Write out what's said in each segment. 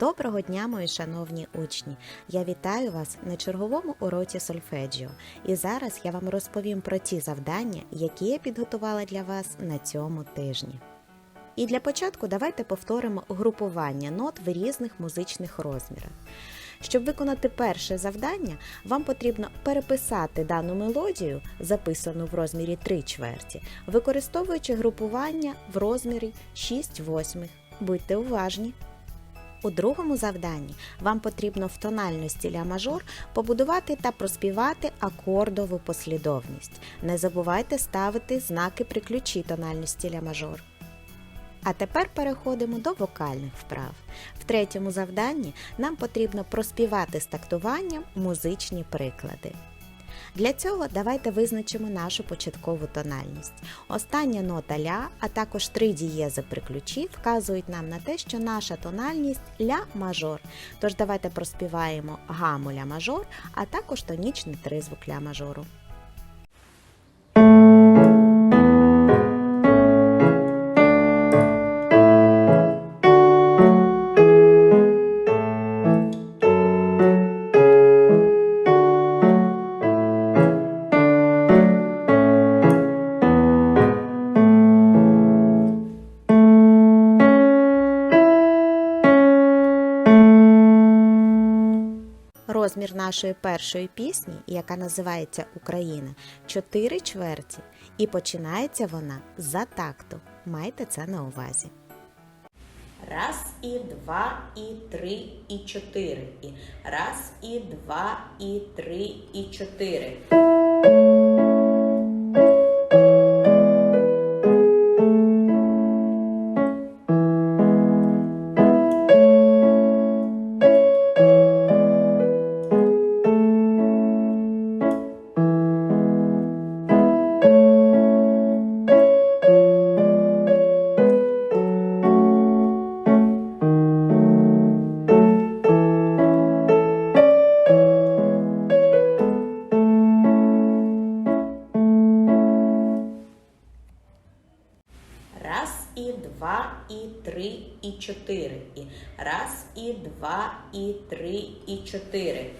Доброго дня, мої шановні учні! Я вітаю вас на черговому уроці сольфеджіо. І зараз я вам розповім про ті завдання, які я підготувала для вас на цьому тижні. І для початку давайте повторимо групування нот в різних музичних розмірах. Щоб виконати перше завдання, вам потрібно переписати дану мелодію, записану в розмірі 3 чверті, використовуючи групування в розмірі 6 восьмих. Будьте уважні! У другому завданні вам потрібно в тональності ля мажор побудувати та проспівати акордову послідовність. Не забувайте ставити знаки при ключі тональності ля мажор. А тепер переходимо до вокальних вправ. В третьому завданні нам потрібно проспівати з тактуванням музичні приклади. Для цього давайте визначимо нашу початкову тональність. Остання нота ля, а також три дієзи при ключі вказують нам на те, що наша тональність ля мажор. Тож давайте проспіваємо гаму ля мажор, а також тонічний тризвук ля мажору. Розмір нашої першої пісні, яка називається Україна, 4 чверті, і починається вона за такту. Майте це на увазі. Раз і два, і три, і чотири. І раз, і два, і три, і чотири. Два, і три, і чотири. І раз, і два, і три, і чотири.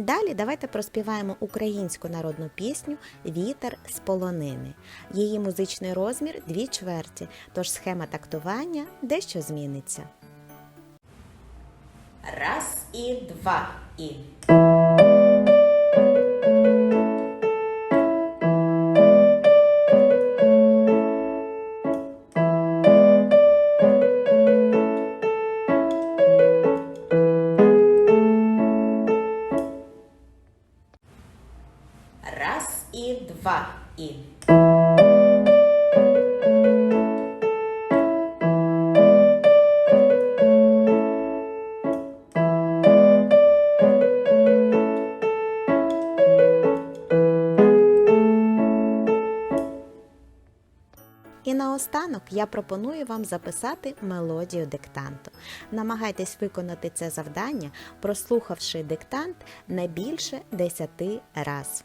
Далі давайте проспіваємо українську народну пісню Вітер з полонини. Її музичний розмір дві чверті, тож схема тактування дещо зміниться. Раз і два і. І два і. І наостанок я пропоную вам записати мелодію диктанту. Намагайтесь виконати це завдання, прослухавши диктант не більше 10 раз.